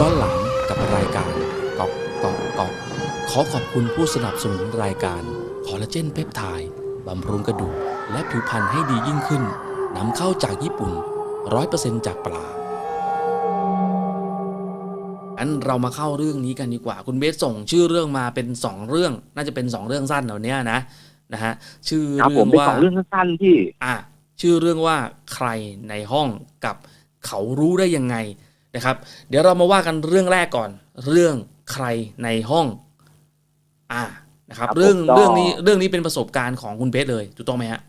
ย้อนหลังกับรายการกอกกอกกอกขอขอบคุณผู้สนับสนุนรายการคอลลาเจนเปปไทด์บำรุงกระดูกและผิวพรรณให้ดียิ่งขึ้นนำเข้าจากญี่ปุ่น 100%จากปลาอันเรามาเข้าเรื่องนี้กันดีกว่า คุณเบสส่งชื่อเรื่องมาเป็น 2 เรื่อง น่าจะเป็น 2 เรื่องสั้นเหล่านี้นะนะฮะชื่อครับเรื่ผอมงเป็นว่าสองเรื่องสั้นๆที่ อะชื่อเรื่องว่าใครในห้องกับเขารู้ได้ยังไง นะครับ เดี๋ยวเรามาว่ากันเรื่องแรกก่อน เรื่องใครในห้อง อ่านะครับครับเรื่องผมก็เรื่องนี้เรื่องนี้เป็นประสบการณ์ของคุณเบสเลยถูกต้องไหมฮะ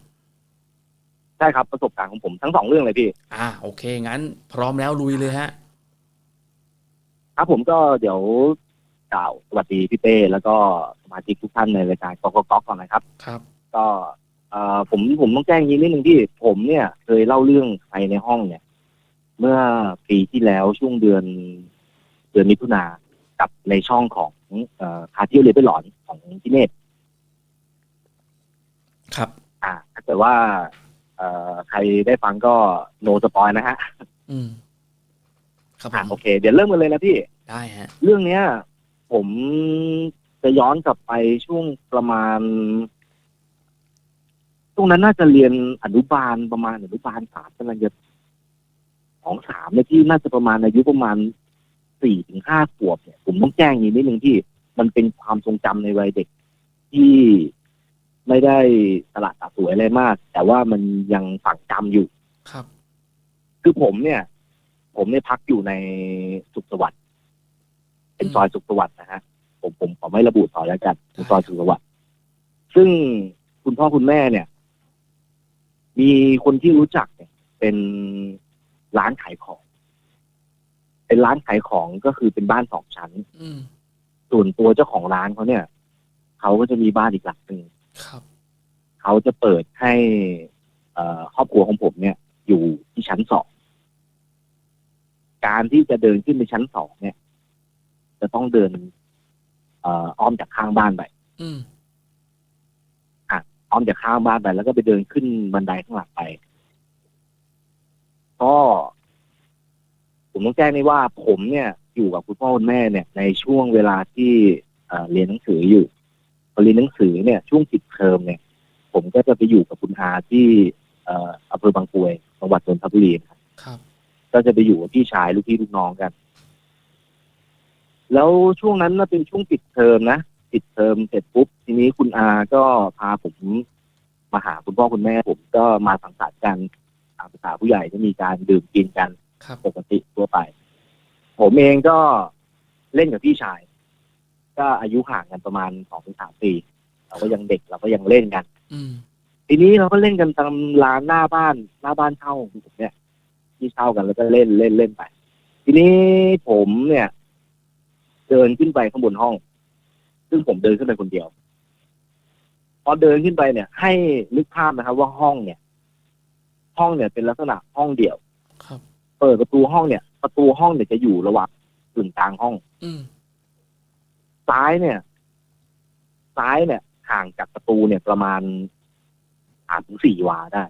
ใช่ครับประสบการณ์ของผมทั้งสองเรื่องเลยพี่ อ่าโอเค งั้น พร้อมแล้วลุยเลยฮะ ครับผมก็เดี๋ยวกล่าวสวัสดีพี่เป้แล้วก็สมาชิกทุกท่านในรายการกอกก๊อกก่อนนะครับ ครับ ก็เอ่อผมผมต้องแจ้งอยางนี้นิดนึงที่ผมเนี่ย เคยเล่าเรื่องใครในห้องเนี่ย เมื่อปีที่แล้วช่วงเดือนเดือนมิถุนากับในช่องของเอ่อคาเที่ยวเรียนไปหลอนของพี่เนตรครับ อ่าถ้าเกิดว่าเอ่อใครได้ฟังก็โนสปอยนะฮะ อืม ครับผอ่ามโอเค เดี๋ยวเริ่มกันเลยนะพี่ ได้ฮะ เรื่องเนี้ย ผมจะย้อนกลับไปช่วงประมาณช่วงนั้นน่าจะเรียนอนุบาลประมาณอนุบาลสามกำลังจะส องสามเนี่ยที่น่าจะประมาณอายุประมาณสี่ถึงห้าขวบเนี่ยผมต้องแจ้งอย่างนี้นิดนึงที่มันเป็นความทรงจำในวัยเด็กที่ไม่ได้ตลาดตาสวยอะไรมาก แต่ว่ามันยังฝังจำอยู่ครับ คือผมเนี่ย ผมเนี่ยพักอยู่ในสุขสวัสดิ์เป็นซอยสุขสวัสดิ์นะฮะผมผมขอไม่ระบุซอยแล้วกันเป็นซอยสุขสวัสดิ์ซึ่งคุณพ่อคุณแม่เนี่ย มีคนที่รู้จักเนี่ย เป็น ร้านขายของ เป็นร้านขายของก็คือเป็นบ้านสองชั้นอืมส่วนตัวเจ้าของร้านเขาเนี่ยเขาก็จะมีบ้านอีกหลังหนึ่งครับเขาจะเปิดให้เอ่อครอบครัวของผมเนี่ย อยู่ที่ชั้นสองการที่จะเดินขึ้นไปชั้นสองเนี่ย จะต้องเดินเอ่ออ้อมจากข้างบ้านไปอืมอ้อมจากข้างบ้านไปแล้วก็ไปเดินขึ้นบันไดข้างหลังไป ก็ผมต้องแจ้งได้ว่า ผมเนี่ยอยู่กับคุณพ่อคุณแม่เนี่ย ในช่วงเวลาที่เอ่อเรียนหนังสืออยู่พอเรียนหนังสือเนี่ย ช่วงปิดเทอมเนี่ย ผมก็จะไปอยู่กับคุณอาที่เอ่ออำเภอบางกรวยจังหวัดนนทบุรีนะครับครับ ก็จะไปอยู่กับพี่ชายลูกพี่ลูกน้องกัน แล้วช่วงนั้นน่ะเป็นช่วงปิดเทอมนะปิดเทอมเสร็จปุ๊บทีนี้คุณอาก็พาผมมาหาคุณพ่อคุณแม่ผมก็มาสังสรรค์กัน ตามภาษาผู้ใหญ่จะมีการดื่มกินกันครับปกติทั่วไป ผมเองก็เล่นกับพี่ชาย ก็อายุห่างกันประมาณสองถึงสามปี เราก็ยังเด็กเราก็ยังเล่นกัน อืมทีนี้เราก็เล่นกันตามลานหน้าบ้านหน้าบ้านเช่าของผมเนี่ย ที่เช่ากันแล้วก็เล่นเล่นเล่นไป ทีนี้ผมเนี่ย เดินขึ้นไปข้างบนห้อง ซึ่งผมเดินขึ้นไปคนเดียว พอเดินขึ้นไปเนี่ย ให้นึกภาพนะครับว่าห้องเนี่ย ห้องเนี่ยเป็นลักษณะห้องเดี่ยวครับ เปิดประตูห้องเนี่ย ประตูห้องเนี่ยจะอยู่ระหว่างกึ่งกลางห้อง อืมซ้ายเนี่ย ซ้ายเนี่ยห่างจากประตูเนี่ยประมาณสามถึงสี่วาได้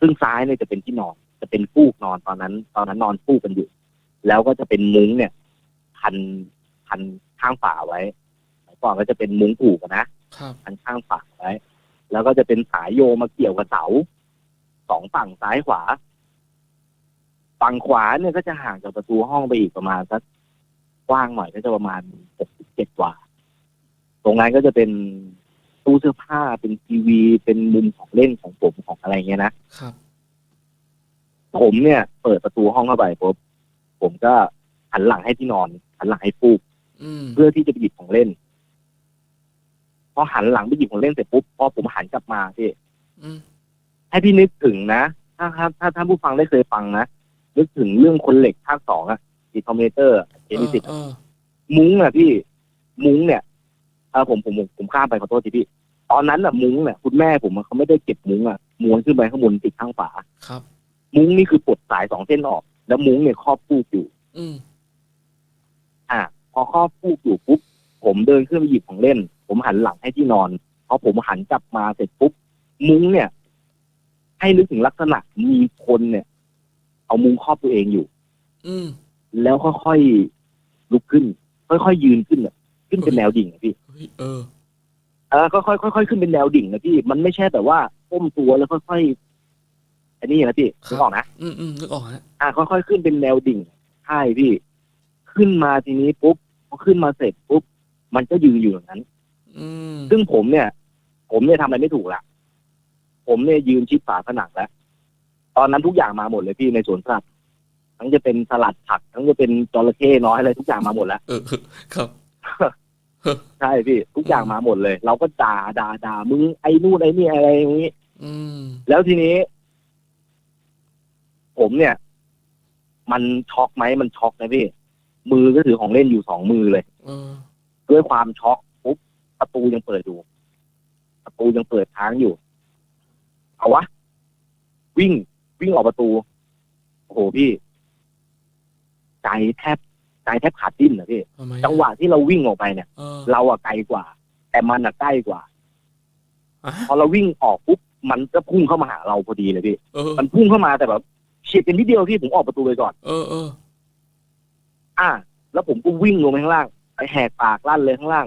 ซึ่งซ้ายเนี่ยจะเป็นที่นอน จะเป็นฟูกนอนตอนนั้น ตอนนั้นนอนฟูกกันอยู่ แล้วก็จะเป็นมุ้งเนี่ย พันพันข้างฝาไว้สมัยก่อนก็จะเป็นมุ้งผูกอะนะครับ พันข้างฝาไว้ แล้วก็จะเป็นสายโยงมาเกี่ยวกับเสา สองฝั่งซ้ายขวา ฝั่งขวาเนี่ยก็จะห่างจากประตูห้องไปอีกประมาณสักกว้างหน่อยก็จะประมาณหกสิบเจ็ดวาตรงนั้นก็จะเป็นตู้เสื้อผ้าเป็นทีวีเป็นมุมของเล่นของผมของอะไรเงี้ยนะครับ ผมเนี่ย เปิดประตูห้องเข้าไปปุ๊บผมก็หันหลังให้ที่นอนหันหลังให้ฟูกอืมเพื่อที่จะไปหยิบของเล่นพอหันหลังไปหยิบของเล่นเสร็จปุ๊บพอผมหันกลับมาพี่อืม ให้พี่นึกถึงนะ ถ้าถ้าถ้าท่านผู้ฟังได้เคยฟังนะ นึกถึงเรื่องคนเหล็กภาคสองอะดีคอมเมเตอร์เจนิสิตเออมุ้งอะพี่ มุ้งเนี่ยเออผมผมผมผมข้ามไปขอโทษทีพี่ ตอนนั้นอะมุ้งเนี่ยคุณแม่ผมอะเขาไม่ได้เก็บมุ้งอะม้วนขึ้นไปข้างบนติดข้างฝาครับ มุ้งนี่คือปลดสายสองเส้นออก แล้วมุ้งเนี่ยครอบฟูกอยู่อืมอะพอครอบฟูกอยู่ปุ๊บผมเดินขึ้นไปหยิบของเล่น ผมหันหลังให้ที่นอนพอผมหันกลับมาเสร็จปุ๊บมุ้งเนี่ย ให้นึกถึงลักษณะมีคนเนี่ย เอามุ้งครอบตัวเองอยู่ อืมแล้วค่อยๆลุกขึ้น ค่อยๆยืนขึ้นอะขึ้นเป็นแนวดิ่งอะพี่เฮ้ยเออ เออค่อยๆค่อยๆขึ้นเป็นแนวดิ่งนะพี่มันไม่ใช่แบบว่าก้มตัวแล้วค่อยๆอันนี้นะพี่ครับ นึกออกนะ อืมอืมนึกออกฮะอ่าค่อยๆขึ้นเป็นแนวดิ่งใช่พี่ ขึ้นมาทีนี้ปุ๊บพอขึ้นมาเสร็จปุ๊บมันก็ยืนอยู่อย่างนั้น อืมซึ่งผมเนี่ย ผมเนี่ยทำอะไรไม่ถูกละ ผมเนี่ยยืนชิดฝาผนังแล้ว ตอนนั้นทุกอย่างมาหมดเลยพี่ในสวนสัตว์ทั้งจะเป็นสลัดผัก ทั้งจะเป็นจระเข้น้อยอะไรทุกอย่างมาหมดแล้วเออครับใช่พี่ทุกอย่างมาหมดเลย เราก็ด่าด่าด่ามึงไอ้นู่นไอ้นี่อะไรอย่างนี้อืมแล้วทีนี้ ผมเนี่ย มันช็อกไหมมันช็อกนะพี่มือก็ถือของเล่นอยู่สองมือเลยเออด้วยความช็อกปุ๊บประตูยังเปิดอยู่ประตูยังเปิดค้างอยู่ เอาวะ วิ่ง วิ่งออกประตู โอ้โหพี่ ใจแทบใจแทบขาดดิ้นนะพี่ทำไมจังหวะที่เราวิ่งออกไปเนี่ยเออเราอะไกลกว่า แต่มันอะใกล้กว่าอะพอเราวิ่งออกปุ๊บมันก็พุ่งเข้ามาหาเราพอดีเลยพี่เออมันพุ่งเข้ามาแต่แบบเฉียดเป็นนิดเดียวพี่ผมออกประตูไปก่อน เออเอออ่า แล้วผมก็วิ่งลงไปข้างล่าง ไปแหกปากลั่นเลยข้างล่าง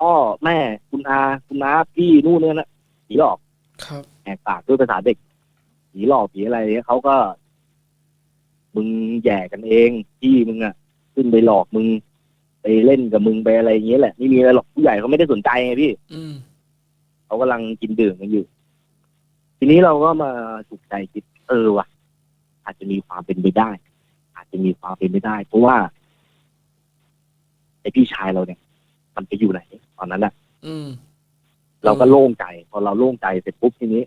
พ่อแม่คุณอาคุณน้าพี่นู่นเนี่ยนะผีหลอก ครับ แหกปากด้วยภาษาเด็กผีหลอกผีอะไรเนี่ยเขาก็ มึงแย่กันเองพี่มึงอะขึ้นไปหลอกมึง ไปเล่นกับมึงไปอะไรอย่างเงี้ยแหละไม่มีอะไรหรอกผู้ใหญ่เขาไม่ได้สนใจไงพี่อืมเขากำลังกินดื่มกันอยู่ ทีนี้เราก็มาถูกใจคิดเออว่ะ อาจจะมีความเป็นไปได้ อาจจะมีความเป็นไปได้ เพราะว่าไอพี่ชายเราเนี่ย มันไปอยู่ไหน ตอนนั้นแหละอืม เราก็โล่งใจ พอเราโล่งใจเสร็จปุ๊บทีนี้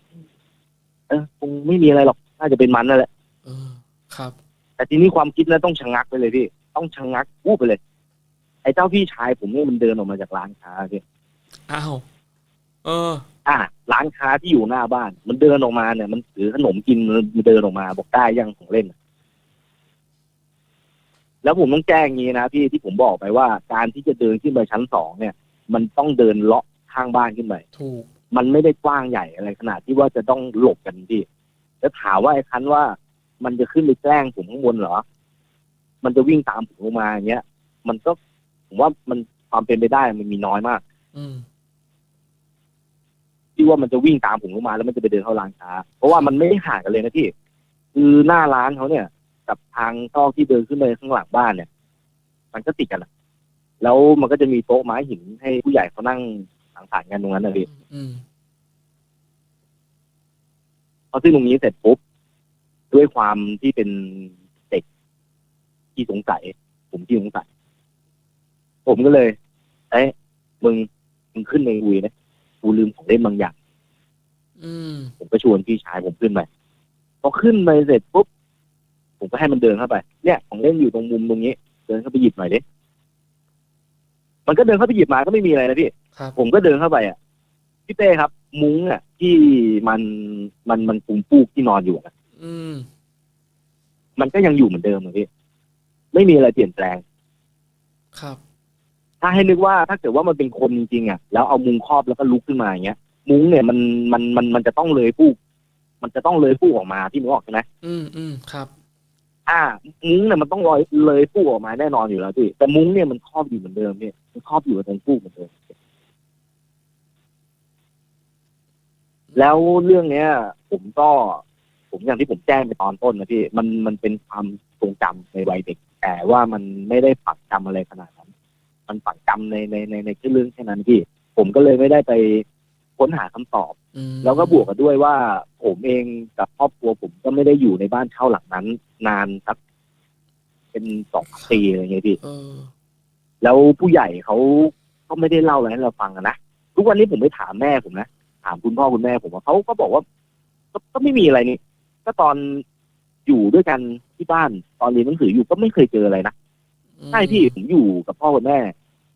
เออคงไม่มีอะไรหรอกน่าจะเป็นมันนั่นแหละเออครับ แต่ทีนี้ความคิดนั้นต้องชะงักไปเลยพี่ต้องชะงักวูบไปเลย ไอ้เจ้าพี่ชายผมเนี่ยมันเดินออกมาจากร้านค้าพี่อ้าวเออ อะร้านค้าที่อยู่หน้าบ้าน มันเดินออกมาเนี่ย มันถือขนมกินมันเดินออกมา บอกได้ยังของเล่น แล้วผมต้องแจ้งอย่างนี้นะพี่ที่ผมบอกไปว่า การที่จะเดินขึ้นไปชั้นสองเนี่ย มันต้องเดินเลาะ ข้างบ้านขึ้นไปถูก มันไม่ได้กว้างใหญ่อะไรขนาดที่ว่าจะต้องหลบกันพี่แล้วถามว่าไอ้คันว่ามันจะขึ้นไปแกล้งผมข้างบนเหรอ มันจะวิ่งตามผมลงมาอย่างเงี้ย มันก็ผมว่ามันความเป็นไปได้มันมีน้อยมาก อืมที่ว่ามันจะวิ่งตามผมลงมาแล้วมันจะไปเดินเข้าร้านค้า เพราะว่ามันไม่ได้ห่างกันเลยนะพี่ คือหน้าร้านเขาเนี่ย กับทางซอกที่เดินขึ้นไปข้างหลังบ้านเนี่ย มันก็ติดกันอะแล้วมันก็จะมีโต๊ะไม้หินให้ผู้ใหญ่เขานั่ง สังสรรค์กันตรงนั้นนะพี่อืมพอซึ่งตรงนี้เสร็จปุ๊บด้วยความที่เป็นเด็กที่สงสัยผมที่สงสัยผมก็เลย เอ้ยมึงมึงขึ้นไปคุยนะกูลืมของเล่นบางอย่างอืมผมก็ชวนพี่ชายผมขึ้นไปพอขึ้นไปเสร็จปุ๊บผมก็ให้มันเดินเข้าไป เนี่ยของเล่นอยู่ตรงมุมตรงนี้ เดินเข้าไปหยิบหน่อยดิมันก็เดินเข้าไปหยิบมาก็ไม่มีอะไรนะพี่ ครับผมก็เดินเข้าไปอะพี่เต้ครับ มุ้งอะ ที่มันมันมันคุมฟูกที่นอนอยู่อะอืม มันก็ยังอยู่เหมือนเดิมเลยพี่ไม่มีอะไรเปลี่ยนแปลง ครับ ถ้าให้นึกว่าถ้าเกิดว่ามันเป็นคนจริงๆอะแล้วเอามุ้งครอบแล้วก็ลุกขึ้นมาอย่างเงี้ย มุ้งเนี่ยมันมันมันมันจะต้องเลยฟูกมันจะต้องเลยฟูกออกมาพี่นึกออกใช่ไหมอืมอืมครับ อ่า มุ้งเนี่ยมันต้องลอยเลยฟูกออกมาแน่นอนอยู่แล้วพี่แต่มุ้งเนี่ยมันครอบอยู่เหมือนเดิมพี่มันครอบอยู่ตรงฟูกเหมือนเดิม แล้วเรื่องเนี้ย ผมก็ ผมอย่างที่ผมแจ้งไปตอนต้นนะพี่ มันมันเป็นความทรงจำในวัยเด็ก แต่ว่ามันไม่ได้ฝังจำอะไรขนาดนั้น มันฝังจำในในในในแค่เรื่องแค่นั้นพี่ ผมก็เลยไม่ได้ไปค้นหาคำตอบ อืมแล้วก็บวกกับด้วยว่าผมเองกับครอบครัวผมก็ไม่ได้อยู่ในบ้านเช่าหลังนั้น นานสักเป็นสองปีอะไรเงี้ยพี่ เออ แล้วผู้ใหญ่เขาก็ไม่ได้เล่าอะไรให้เราฟังอะนะทุกวันนี้ผมไปถามแม่ผมนะ ถามคุณพ่อคุณแม่ผมว่าเขาก็บอกว่าก็ก็ไม่มีอะไรนี่ก็ตอนอยู่ด้วยกันที่บ้านตอนเรียนหนังสืออยู่ก็ไม่เคยเจออะไรนะใช่พี่ผมอยู่กับพ่อคุณแม่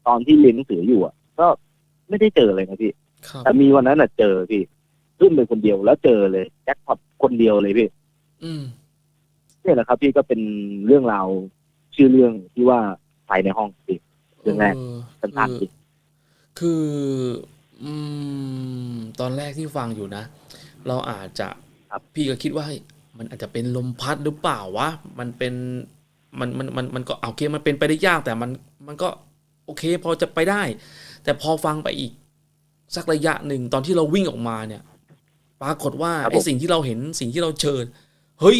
ตอนที่เรียนหนังสืออยู่อะ ก็ไม่ได้เจอเลยนะพี่ครับแต่มีวันนั้นน่ะเจอพี่ขึ้นไปคนเดียวแล้วเจอเลยแจ็คพอตคนเดียวเลยพี่อืมเนี่ยแหละครับ พี่ก็เป็นเรื่องราวชื่อเรื่องที่ว่าไฟในห้องพี่เรื่องแรกเออสั้นๆพี่คือ อืม ตอนแรกที่ฟังอยู่นะ เราอาจจะครับ พี่ก็คิดว่าเฮ้ยมันอาจจะเป็นลมพัดหรือเปล่าวะมันเป็นมันมันมันมันก็โอเคมันเป็นไปได้ยากแต่มันมันก็โอเคพอจะไปได้ แต่พอฟังไปอีก สักระยะหนึ่งตอนที่เราวิ่งออกมาเนี่ย ปรากฏว่าครับผมไอ้สิ่งที่เราเห็นสิ่งที่เราเชิญเฮ้ย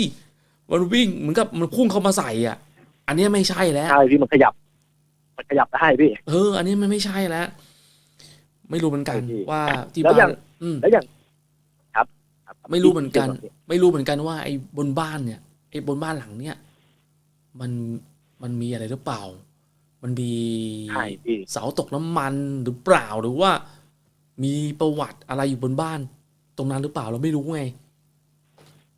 มันวิ่งเหมือนกับมันพุ่งเข้ามาใส่อะ อันเนี้ยไม่ใช่แล้ว ใช่พี่มันขยับ มันขยับได้พี่ เออ อันนี้มันไม่ใช่แล้ว ไม่รู้เหมือนกันใช่พี่ว่าที่แล้วบ้าอย่างนอืม แล้วอย่างครับครับไม่รู้เหมือนกันพี่ไม่รู้เหมือนกันว่าไอ้บนบ้านเนี่ยไอ้บนบ้านหลังเนี่ย มันมันมีอะไรหรือเปล่า มันมีใช่พี่เสาตกน้ำมันหรือเปล่าหรือว่า มีประวัติอะไรอยู่บนบ้าน ตรงนั้นหรือเปล่าเราไม่รู้ไง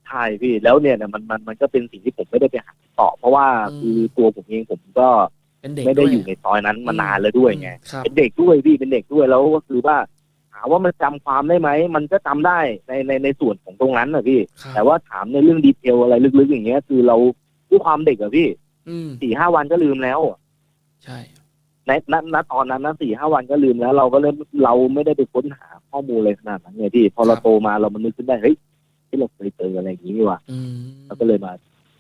ใช่พี่ แล้วเนี่ยนะมันมันมันก็เป็นสิ่งที่ผมไม่ได้ไปหาต่อ เพราะว่าอืม คือตัวผมเองผมก็ เป็นเด็กไม่ได้วอยู่ในซอยนั้นมานานแล้วด้วยไงครับเป็นเด็กด้วยพี่เป็นเด็กด้วยแล้วก็คือว่าถามว่ามันจำความได้ไหมมันก็จำได้ในในในส่วนของตรงนั้นนะพี่ครับแต่ว่าถามในเรื่องดีเทลอะไรลึกๆอย่างเงี้ย คือเราด้วยความเด็กอะพี่อืมสี่ห้าวันก็ลืมแล้วอะใช่ในณณตอนนั้นนะสี่ห้าวันก็ลืมแล้ว เราก็เริ่มเราไม่ได้ไปค้นหาข้อมูลอะไรขนาดนั้นไงพี่พอเราโตมาเรามันนึกขึ้นได้เฮ้ยที่เราเคยเจออะไรอย่างนี้นี่ว่ะอืมเราก็เลยมา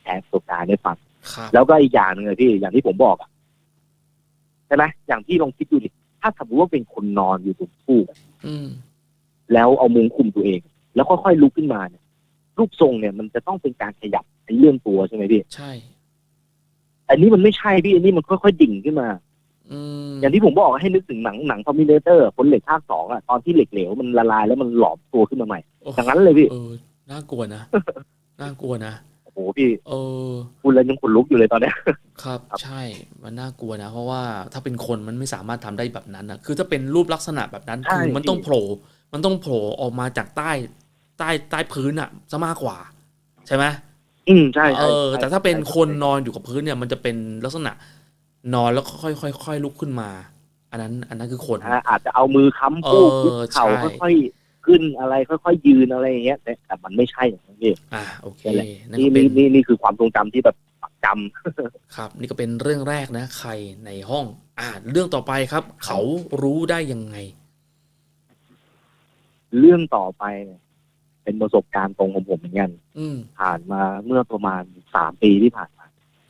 แชร์ประสบการณ์ให้ฟังครับแล้วก็อีกอย่างหนึ่งเลยพี่อย่างที่ผมบอกอะใช่ไหมอย่างที่ลองคิดดูดิถ้าสมมติว่าเป็นคนนอนอยู่ตรงฟูกอะอืมแล้วเอามุงคุมตัวเอง แล้วค่อยๆลุกขึ้นมาเนี่ยรูปทรงเนี่ยมันจะต้องเป็นการขยับในเรื่องตัวใช่ไหมพี่ใช่ อันนี้มันไม่ใช่พี่อันนี้มันค่อยๆดิ่งขึ้นมาอืมอย่างที่ผมบอกให้นึกถึงหนังหนังทอมิเนเตอร์คนเหล็กภาคสองอะตอนที่เหล็กเหลวมันละลายแล้วมันหลอมตัวขึ้นมาใหม่โอ้อย่างนั้นเลยพี่เออน่ากลัวนะน่ากลัวนะ โอ้โหพี่เออคุณเลยยังขนลุกอยู่เลยตอนเนี้ยครับครับ ใช่มันน่ากลัวนะ เพราะว่าถ้าเป็นคนมันไม่สามารถทำได้แบบนั้นนะคือถ้าเป็นรูปลักษณะแบบนั้นใช่คือมันต้องพี่โผล่มันต้องโผล่ออกมาจากใต้ใต้ใต้พื้นอะซะมากกว่า ใช่ไหมอืมใช่เอใช่อใช่แต่ถ้าเป็นใช่คนนอนอยู่กับพื้นเนี่ย มันจะเป็นลักษณะ นอนแล้วค่อยค่อยค่อยลุกขึ้นมา อันนั้น อันนั้นคือคนอ่าอาจจะเอามือค้ำปูกเออคุกเข่าใช่ค่อยๆ ขึ้นอะไรค่อยๆยืนอะไรอย่างเงี้ยแต่แต่มันไม่ใช่อย่างนั้นพี่อ่าโอเคนั่นแหละนั่นนี่ก็เป็นี่นนี่นี่คือความทรงจำที่แบบจำครับ นี่ก็เป็นเรื่องแรกนะ ใครในห้อง อ่าเรื่องต่อไปครับ เขารู้ได้ยังไง เรื่องต่อไปเนี่ยเป็นประสบการณ์ตรงของผมเหมือนกันอืมผ่านมาเมื่อประมาณสามปีที่ผ่านมา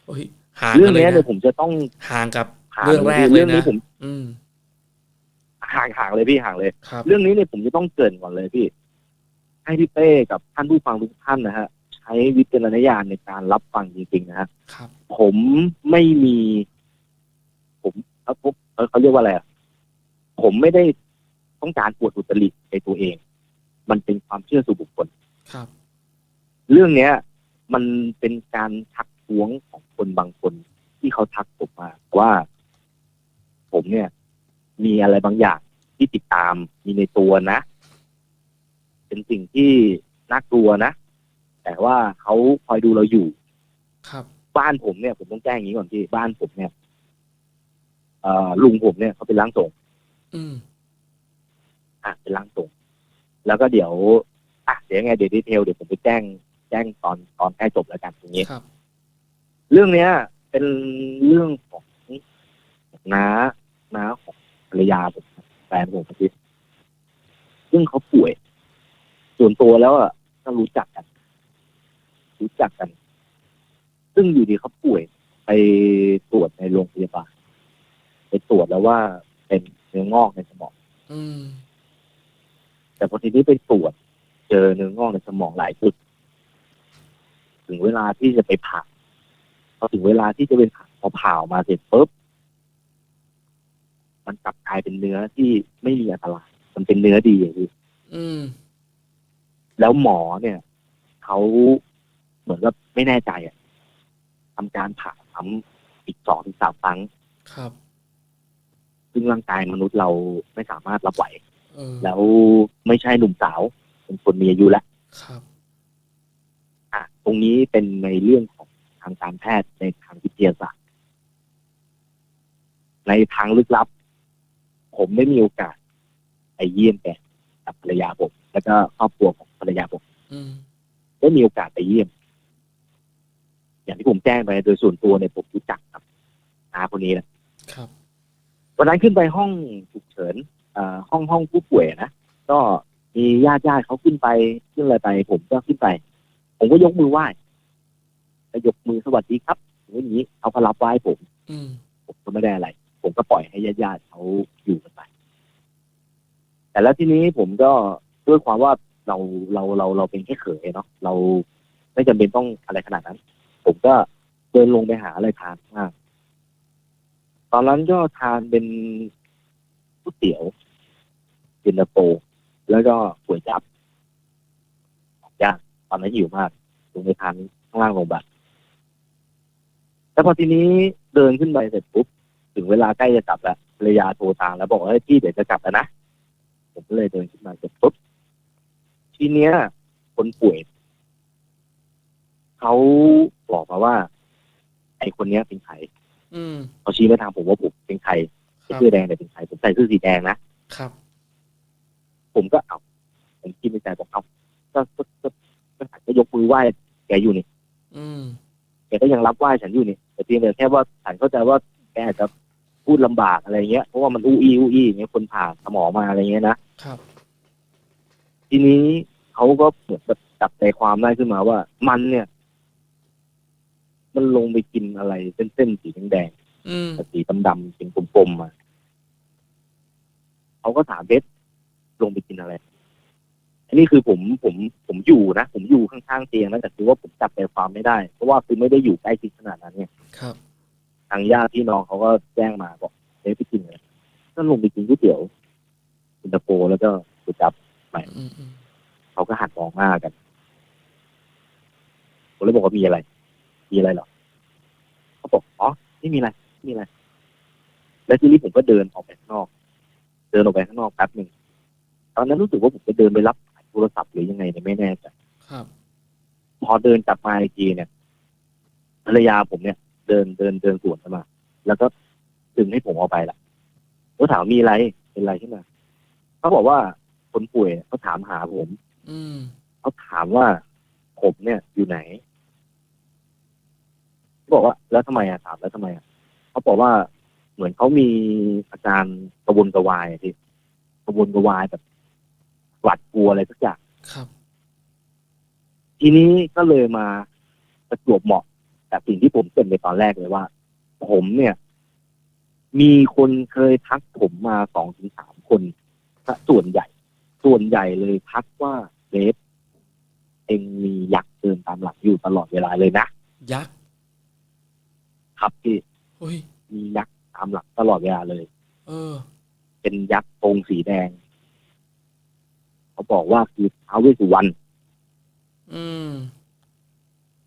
โอ้ยห่างเรื่องกันเลยเนี้ยเนี่ยนะผมจะต้องห่างกับห่างเรื่องแรกเลเรื่ยองนี้นะผม อืม ห่างห่างเลยพี่ห่างเลย ครับเรื่องนี้เนี่ยผมจะต้องเกรินก่อนเลยพี่ ให้พี่เป้กับท่านผู้ฟังทุกท่านนะฮะ ใช้วิจารณญาณในการรับฟังจริงๆนะฮะ ครับ ผมไม่มี ผมเขาเขาเขาเรียกว่าอะไรอะผมไม่ได้ต้องการปวดอุตริในตัวเอง มันเป็นความเชื่อส่วนบุคคล ครับ เรื่องเนี้ย มันเป็นการทักท้วงของคนบางคน ที่เขาทักผมมาว่า ผมเนี่ย มีอะไรบางอย่าง ที่ติดตามมีในตัวนะ เป็นสิ่งที่น่ากลัวนะ แต่ว่าเขาคอยดูเราอยู่ ครับบ้านผมเนี่ยผมต้องแจ้งอย่างนี้ก่อนที่บ้านผมเนี่ยเอ่อลุงผมเนี่ยเขาเป็นร่างทรงอืมอะเป็นร่างทรงแล้วก็เดี๋ยวอะเดี๋ยวยังไงเดี๋ยวดีเทลเดี๋ยวผมไปแจ้ง แจ้งตอนตอนใกล้จบแล้วกันตรงนี้ครับ เรื่องเนี้ย เป็นเรื่องของน้าน้าของภรรยาผมแฟ นผมพี่ซึ่งเขาป่วย ส่วนตัวแล้วอะก็รู้จักกัน รู้จักกัน ซึ่งอยู่ดีเขาป่วย ไปตรวจในโรงพยาบาลไปตรวจแล้วว่าเป็นเนื้องอกในสมองอืมแต่พอทีนี้ไปตรวจ เจอเนื้องอกในสมองหลายจุด ถึงเวลาที่จะไปผ่าพอถึงเวลาที่จะเป็นผ่าพอผ่าออกมาเสร็จปุ๊บ มันกลับกลายเป็นเนื้อที่ไม่มีอันตรายมันเป็นเนื้อดีอย่างที่อืมแล้วหมอเนี่ยเขาเหมือนกับไม่แน่ใจอะทำการผ่าซ้ำอีกสองถึงสามครั้งครับ ซึ่งร่างกายมนุษย์เราไม่สามารถรับไหวเออแล้วไม่ใช่หนุ่มสาว เป็นคนมีอายุแล้วครับอะตรงนี้เป็นในเรื่องของทางการแพทย์ในทางวิทยาศาสตร์ ในทางลึกลับ ผมได้มีโอกาสไปเยี่ยมแกกับภรรยาผม แล้วก็ครอบครัวของภรรยาผมอืมได้มีโอกาสไปเยี่ยม อย่างที่ผมแจ้งไปโดยส่วนตัวเนี่ยผมรู้จักกับน้าคนนี้นะครับวันนั้นขึ้นไปห้องฉุกเฉินเอ่อห้องห้องผู้ป่วยนะก็มีญาติญาติเขาขึ้นไปขึ้นอะไรไป ผมก็ขึ้นไป ผมก็ยกมือไหว้ก็ยกมือสวัสดีครับนู้นอย่างนี้เขาก็รับไหว้ผมอืมผมก็ไม่ได้อะไร ผมก็ปล่อยให้ญาติๆเขาอยู่กันไป แต่แล้วทีนี้ผมก็ด้วยความว่าเราเราเราเราเป็นแค่เขยเนาะเราไม่จำเป็นต้องอะไรขนาดนั้น ผมก็เดินลงไปหาอะไรทานข้างล่างตอนนั้นก็ทานเป็นก๋วยเตี๋ยวเย็นตาโฟแล้วก็ก๋วยจับยางตอนนั้นหิวมากลงไปทานข้างล่างโรงพยาบาลแล้วพอทีนี้เดินขึ้นไปเสร็จปุ๊บ ถึงเวลาใกล้จะกลับแล้วภรรยาโทรตามแล้วบอกว่าเฮ้ยพี่เดี๋ยวจะกลับแล้วนะผมก็เลยเดินขึ้นมาเสร็จปุ๊บทีเนี้ย คนป่วยเขาบอกมาว่า ไอ้คนเนี้ยเป็นใครอืมเขาชี้ไปทางผมว่าผมเป็นใครครับเสื้อแดงเนี่ยเป็นใครผมใส่เสื้อสีแดงนะครับ ผมก็เอาผมคิดในใจบอกเอาก็ก็ก็ก็ก็ยกมือไหว้แกอยู่นี่อืม แกก็ยังรับไหว้ฉันอยู่นี่แต่เพียงแต่แค่ว่าฉันเข้าใจว่าแกอาจจะ พูดลำบากอะไรเงี้ยเพราะว่ามันอู้อี้อู้อี้อย่างเงี้ยคนผ่าสมองมาอะไรเงี้ยนะครับ ทีนี้เขาก็เหมือนแบบจับใจความได้ขึ้นมาว่า มันเนี่ย มันลงไปกินอะไรเส้นๆสีแดงอืมๆกับสีดำๆสีกลมๆมาเขาก็ถามเพชรลงไปกินอะไรอันนี้คือผมผมผมอยู่นะผมอยู่ข้างๆเตียงนะแต่คือว่าผมจับใจความไม่ได้ เพราะว่าคือไม่ได้อยู่ใกล้ชิดขนาดนั้นเนี่ยครับทางญาติพี่น้องเขาก็แจ้งมาบอกเฮ้ยไปกินเลยก็ลงไปกินก๋วยเตี๋ยวอินเตอร์โฟแล้วก็ก๋วยจับอืมอืมเขาก็หันมองหน้ากันผมเลยบอกว่ามีอะไร มีอะไรเหรอเขาบอกอ๋อไม่มีอะไรไม่มีอะไร แล้วทีนี้ผมก็เดินออกไปข้างนอก เดินออกไปข้างนอกแป๊บหนึ่งตอนนั้นรู้สึกว่าผมจะเดินไปรับสายโทรศัพท์หรือยังไงเนี่ยไม่แน่ใจครับพอเดินกลับมาอีกทีเนี่ยภรรยาผมเนี่ย เดินเดินเดินสวนเข้ามา แล้วก็ดึงให้ผมออกไปละเขาถามมีอะไรเป็นอะไรขึ้นมาเขาบอกว่าคนป่วยเขาถามหาผม อืมเขาถามว่าผมเนี่ยอยู่ไหนเขาบอกว่าแล้วทำไมอะถามแล้วทำไมอะเขาบอกว่าเหมือนเขามีอาการกระวนกระวายอะที่กระวนกระวายแบบหวาดกลัวอะไรสักอย่างครับ ทีนี้ก็เลยมาประจวบเหมาะ กับสิ่งที่ผมเกรินไปตอนแรกเลยว่า ผมเนี่ย มีคนเคยทักผมมาสองถึงสามคนซะส่วนใหญ่ ส่วนใหญ่เลยทักว่าเบฟเองมียักษ์เดินตามหลังอยู่ตลอดเวลาเลยนะยักษ์ครับพี่เฮ้ยมียักษ์ตามหลังตลอดเวลาเลย เออ เป็นยักษ์องค์สีแดง เขาบอกว่าคือท้าวเวสสุวรรณอืม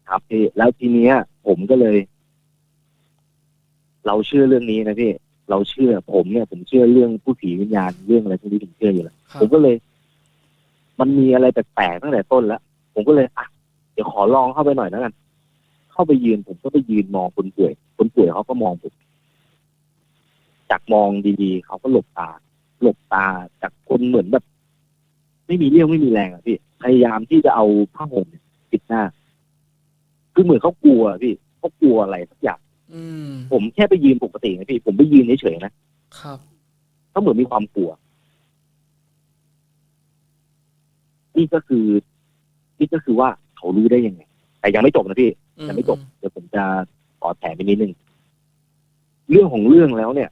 ครับพี่แล้วทีเนี้ย ผมก็เลย เราเชื่อเรื่องนี้นะพี่เราเชื่อผมเนี่ย ผมเชื่อเรื่องผู้ผีวิญญาณเรื่องอะไรพวกนี้ผมเชื่ออยู่แล้วครัผบมก็เลย มันมีอะไรแปลกๆตั้งแต่ต้นแล้วผมก็เลยอะเดี๋ยวขอลองเข้าไปหน่อยแล้วกัน เข้าไปยืน ผมก็ไปยืนมองคนป่วย คนป่วยเขาก็มองผมจากมองดีๆเขาก็หลบตา หลบตาจากคนเหมือนแบบ ไม่มีเรี่ยวไม่มีแรงอะพี่พยายามที่จะเอาผ้าห่มเนี่ยปิดหน้า คือเหมือนเขากลัวพี่เขากลัวอะไรสักอย่างอืมผมแค่ไปยืนปกตินะพี่ ผมไปยืนเฉยๆนะครับ เขาเหมือนมีความกลัว นี่ก็คือ นี่ก็คือว่าเขารู้ได้ยังไง แต่ยังไม่จบนะพี่อืยังไม่จบเดี๋ยวผมจะขอแถมไปนิดนึงเรื่องของเรื่องแล้วเนี่ย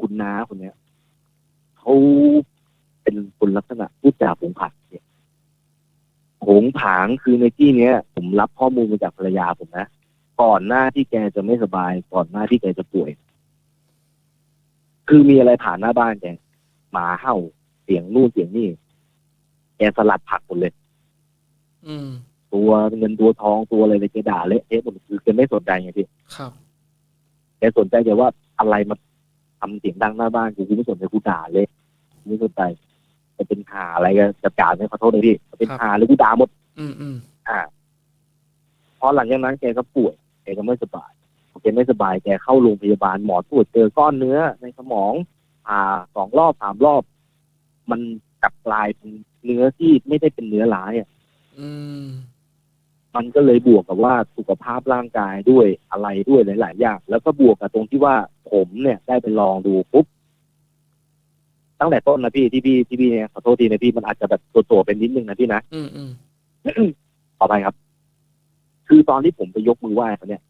คุณน้าคนเนี้ยเขาเป็นคนลักษณะพูดจาผงผา งเนี่ยผงผางคือในที่เนี้ย ผมรับข้อมูลมาจากภรรยาผมนะก่อนหน้าที่แกจะไม่สบาย ก่อนหน้าที่แกจะป่วย คือมีอะไรผ่านหน้าบ้านแกหมาเห่าเสียงนู่นเสียงนี่แกสลัดผักหมดเลย อืม ตัวเงินตัวทองตัวอะไรเลยแกด่าเละเทะหมดคือแกไม่สนใจไงพี่ครับแกสนใจแต่ว่าอะไรมาทำเสียงดังหน้าบ้านกูกูไม่สนใจกูด่าเลยกูไม่สนใจ จะเป็นหาอะไรก็จัดการไม่ขอโทษเลยพี่จะเป็นครับหาหรือกูด่าหมด อืมอืมอ่าพอหลังจากนั้นแกก็ป่วยแกก็ไม่สบายพอแกไม่สบายแกเข้าโรงพยาบาลหมอตรวจเจอก้อนเนื้อในสมองผ่าสองรอบสามรอบ มันกลับกลายเป็นเนื้อที่ไม่ได้เป็นเนื้อร้ายอะอืมมันก็เลยบวกกับว่าสุขภาพร่างกายด้วยอะไรด้วยหลาย ๆ อย่าง แล้วก็บวกกับตรงที่ว่าผมเนี่ยได้ไปลองดูปุ๊บ ตั้งแต่ต้นนะพี่ที่พี่ที่พี่เนี่ยขอโทษทีนะพี่มันอาจจะแบบตัวๆเป็นนิดนึงนะพี่นะอืมอืมขอไปครับ คือตอนที่ผมไปยกมือไหว้เขาเนี่ย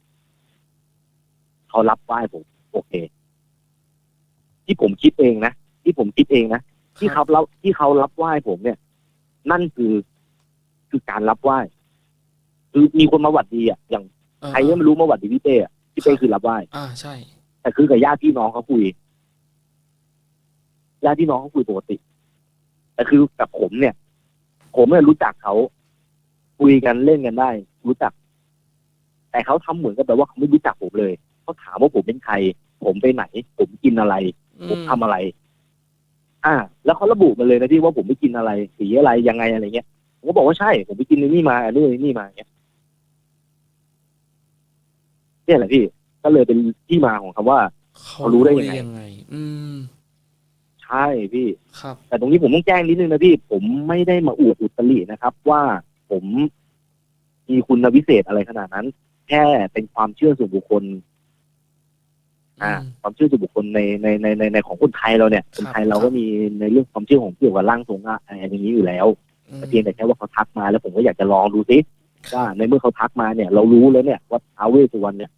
เขารับไหว้ผม โอเค ที่ผมคิดเองนะที่ผมคิดเองนะที่เขารับที่เขารับไหว้ผมเนี่ย นั่นคือคือการรับไหว้คือมีคนมาหวัดดีอะอย่างเออใครก็ไม่รู้มาหวัดดีพี่เต้อะพี่เต้ครับคือรับไหว้อ่าใช่ แต่คือกับญาติพี่น้องเขาคุย ญาติพี่น้องเขาคุยปกติ แต่คือกับผมเนี่ย ผมเนี่ยรู้จักเขาคุยกันเล่นกันได้ รู้จัก แต่เขาทำเหมือนกับแบบว่าเขาไม่รู้จักผมเลยเขาถามว่าผมเป็นใคร ผมไปไหน ผมกินอะไรอืผมทำอะไร อ่า แล้วเขาระบุมาเลยนะที่ว่าผมไปกินอะไร สีอะไรยังไงอะไรเงี้ยผมก็บอกว่าใช่ ผมไปกินในนี่มาอันนี้นนี่มาอย่างเงี้ยเนี่ยแหละพี่ ก็เลยเป็นที่มาของคำว่าเขารู้ได้ยังไงยังไงอืม ใช่พี่ ครับ แต่ตรงนี้ผมต้องแจ้งนิดนึงนะพี่ ผมไม่ได้มาอวดอุตรินะครับ ว่าผมมีคุณวิเศษอะไรขนาดนั้น แค่เป็นความเชื่อส่วนบุคคล อ่าอืมความเชื่อส่วนบุคคลในในในในในของคนไทยเราเนี่ยคนไทยเราครับก็มีในเรื่องความเชื่อของเกี่ยวกับร่างทรงอะไรอย่างนี้อยู่แล้วอืมแต่เพียงแต่แค่ว่าเขาทักมาแล้วผมก็อยากจะลองดูซิว่าในเมื่อเขาทักมาเนี่ย เรารู้แล้วเนี่ยว่าท้าวเวสสุวรรณเนี่ย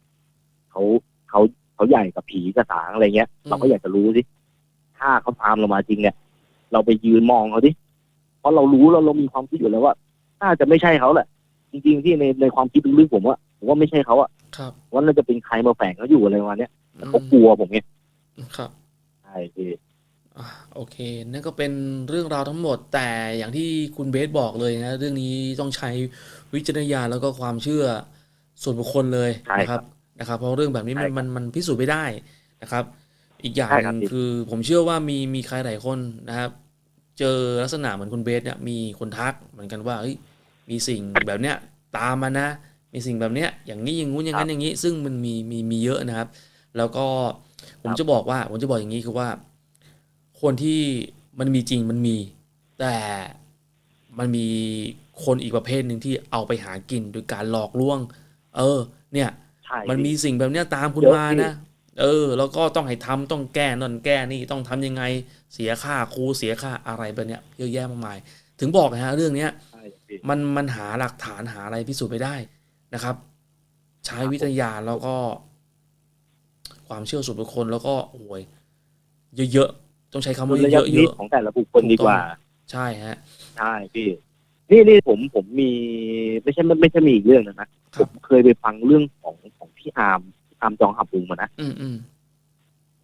เขาเขาเขาใหญ่กับผีกระสางอะไรเงี้ย เราก็อยากจะรู้สิ ถ้าเขาตามเรามาจริงเนี่ย เราไปยืนมองเขาดิเพราะเรารู้แล้วเรามีความคิดอยู่แล้วว่าน่าจะไม่ใช่เขาแหละ จริงๆที่ในในความคิดลึกๆผมว่าผมว่าไม่ใช่เขาอะครับว่าน่าจะเป็นใครมาแฝงเขาอยู่อะไรประมาณเนี้ยแต่อืมเขากลัวผมไงครับใช่พี่อะโอเค นั่นก็เป็นเรื่องราวทั้งหมด แต่อย่างที่คุณเบสบอกเลยนะ เรื่องนี้ต้องใช้วิจารณญาณแล้วก็ความเชื่อส่วนบุคคลเลยใช่นะคครัรับบนะครับ เพราะเรื่องแบบนี้ใช่มันครับมันมันพิสูจน์ไม่ได้นะครับ อีกอย่างใช่หครับนึ่งคือ ผมเชื่อว่ามีมีใครหลายคนนะครับ เจอลักษณะเหมือนคุณเบสเนี่ยมีคนทักเหมือนกันว่าเฮ้ยมีสิ่งแบบเนี้ยตามมานะ มีสิ่งแบบเนี้ยอย่างนี้อย่างงู้นอย่างนั้นอย่างนี้ ซึ่งมันมีมีมีเยอะนะครับ แล้วก็ผมจะบอกว่า ผมจะบอกอย่างนี้คือว่า คนที่มันมีจริงมันมี แต่มันมีคนอีกประเภทหนึ่งที่เอาไปหากินโดยการหลอกลวง เออ เนี่ยใช่มันมีพี่สิ่งแบบเนี้ยตามคุณเยอะมาพี่นะ เออ แล้วก็ต้องให้ทำต้องแก้นนแก้นี่ต้องทำยังไงเสียค่าครูเสียค่าอะไรแบบเนี้ยเยอะแยะมากมาย ถึงบอกนะฮะเรื่องเนี้ยใช่พี่มันมันหาหลักฐานหาอะไรพิสูจน์ไม่ได้นะครับ ใช้วิทยาณแล้วก็ ความเชื่อส่วนบุคคลแล้วก็โอ้ยเยอะๆต้องใช้คำดุว่าลเยยอะพิๆเยนิจอะของแต่ละบุคคลดีกว่า ใช่ฮะใช่พี่นี่นี่ผมผมมีไม่ใช่ไม่ไม่ใช่มีอีกเรื่องหนึงนะคผรับมเคยไปฟังเรื่องของของพี่อาร์มพี่อาร์มจองหับปุงมานะอืมอืม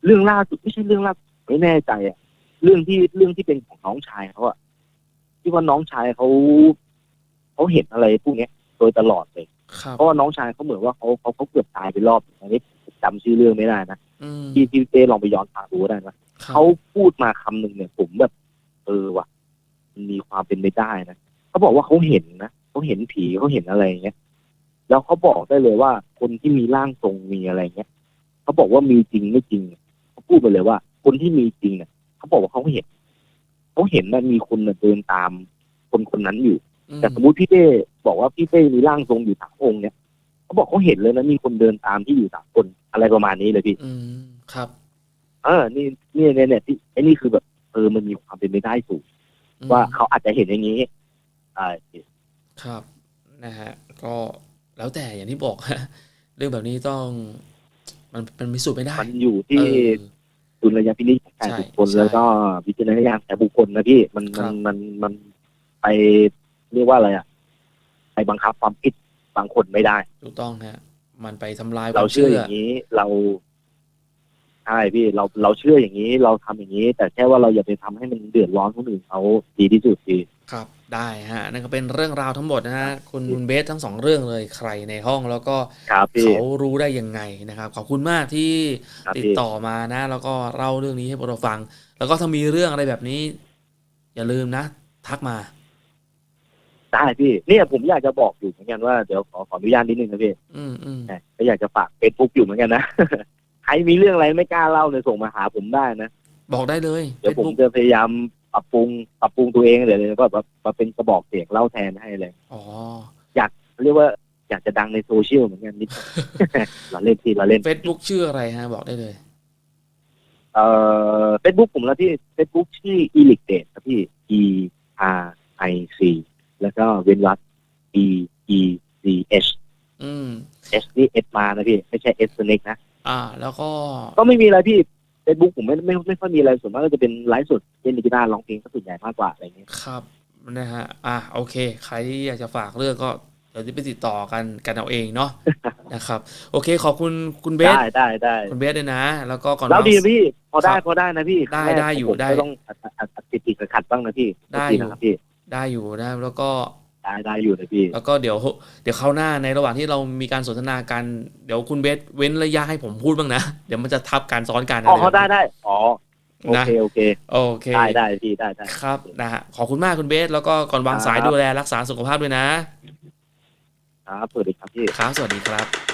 เรื่องล่าสุดไม่ใช่เรื่องล่าสุดไม่แน่ใจอะเรื่องที่เรื่องที่เป็นของน้องชายเขาอะที่ว่าน้องชายเขาเขาเห็นอะไรพวกเนี้ย โดยตลอดเลย ครับ เพราะว่าน้องชายเขาเหมือนว่าเขาเขาเขาเกือบตายไปรอบหนึ่งอันนี้ผมจำชื่อเรื่องไม่ได้นะอืมที่ที่เต้ลองไปย้อนฟังดูก็ได้นะครับเขาพูดมาคำหนึ่งเนี่ย ผมแบบ เออว่ะมันมีความเป็นไปได้นะเขาบอกว่าเขาเห็นนะเขาเห็นผีเขาเห็นอะไรอย่างเงี้ย แล้วเขาบอกได้เลยว่าคนที่มีร่างทรงมีอะไรเงี้ยเขาบอกว่ามีจริงไม่จริงเขาพูดไปเลยว่า คนที่มีจริงเนี่ยเขาบอกว่าเขาเห็นเขาเห็นว่ามีคนน่ะเดินตามคนคนนั้นอยู่อืมแต่สมมติพี่เต้บอกว่าพี่เต้มีร่างทรงอยู่สามองค์เนี่ยเขาบอกเขาเห็นเลยนะมีคนเดินตามที่อยู่สามคนอะไรประมาณนี้เลยพี่อืมครับ เออ นี่นี่เนี่ยเนี่ยที่ไอ้นี่คือแบบเออมันมีความเป็นไปได้สูงอืมว่าเขาอาจจะเห็นอย่างนี้อ่าครับ นะฮะ ก็ แล้วแต่อย่างที่บอกฮะเรื่องแบบนี้ต้องมันมันพิสูจน์ไม่ได้ มันอยู่เอที่อดุลยพินิจของแต่ใช่บุคคลใช่แล้วก็วิจารณญาณแต่บุคคลนะพี่มันครัมันบมันมันไปเรียกว่าอะไรอะไปบังคับความคิดบางคนไม่ได้ถูกต้องฮะมันไปทำลายคเราวามเชื่อเชื่ออย่างนี้เราใช่พี่เราเราเชื่ออย่างนี้เราทำอย่างนี้ แต่แค่ว่าเราอย่าไปทำให้มันเดือดร้อนคนอื่นเขาดีที่สุดพี่ครับ ได้ฮะนั่นก็เป็นเรื่องราวทั้งหมดนะฮะคุณคุณเบสทั้งสองเรื่องเลยใครในห้องแล้วก็ครับพี่ เขารู้ได้ยังไงนะครับ ขอบคุณมากที่ครับติดพี่ ต่อมานะ แล้วก็เล่าเรื่องนี้ให้พวกเราฟัง แล้วก็ถ้ามีเรื่องอะไรแบบนี้ อย่าลืมนะ ทักมา ได้พี่เนี่ยผมอยากจะบอกอยู่เหมือนกันว่าเดี๋ยวขอขออนุญาตนิดนึงนะพี่อืมอืมแหมก็อยากจะฝากเฟซบุ๊กอยู่เหมือนกันนะ ใครมีเรื่องอะไรไม่กล้าเล่าเนี่ยส่งมาหาผมได้นะบอกได้เลย เดี๋ยวผม Facebook จะพยายาม ปรับปรุงปรับปรุงตัวเองเดี๋ยวเลยว่าแบบมาเป็นกระบอกเสียงเล่าแทนให้เลยอ๋อเรียกว่าอยากจะดังในโซเชียลเหมือนกันนิดเราเล่นที่เราเล่น Facebook ชื่ออะไรฮะ บอกได้เลย เอ่อเฟซบุ๊กผมแล้วที่เฟซบุ๊กชื่อ e l i c d a t ครับพี่ e r i c แล้วก็เว้นวรรค e e c h อืม s นี่ s มานะพี่ ไม่ใช่ s เล็กนะ อ่า แล้วก็ ก็ไม่มีอะไรพี่ เฟซบุ๊กผมไม่ไม่ไม่ค่อยมีอะไรส่วนมากก็จะเป็นไลฟ์สดเล่นกีตาร์ร้องเพลงก็ส่วนใหญ่มากกว่าอะไรอย่างเงี้ยครับนะฮะอะโอเค ใครที่อยากจะฝากเรื่องก็เดี๋ยวจะไปติดต่อกันกันเอาเองเนาะนะครับ โอเค ขอบคุณคุณเบสได้ได้ได้คุณเบสด้วยนะ แล้วก็ก่อนแล้วดีวางนะพี่ พอได้ครับพอได้นะพี่ได้แรกได้อยู่ผมได้ก็ต้องอัดอัดอัดอัดติดติดขัดๆบ้างนะพี่ได้ดีอยู่นะครับพี่ได้อยู่นะแล้วก็ ได้ได้อยู่นะพี่ แล้วก็เดี๋ยวเดี๋ยวคราวหน้าในระหว่างที่เรามีการสนทนากัน เดี๋ยวคุณเบสเว้นระยะให้ผมพูดบ้างนะ เดี๋ยวมันจะทับการซ้อนกันอ๋ออะไรแบบนี้ได้ได้อ๋อโอนะเคโอเคโอเคได้ได้พี่ได้ได้ครับนะฮะขอบคุณมากคุณเบสแล้วก็ก่อนวางสายครับดูแลรักษาสุขภาพด้วยนะครับสวัสดีครับพี่ครับสวัสดีครับ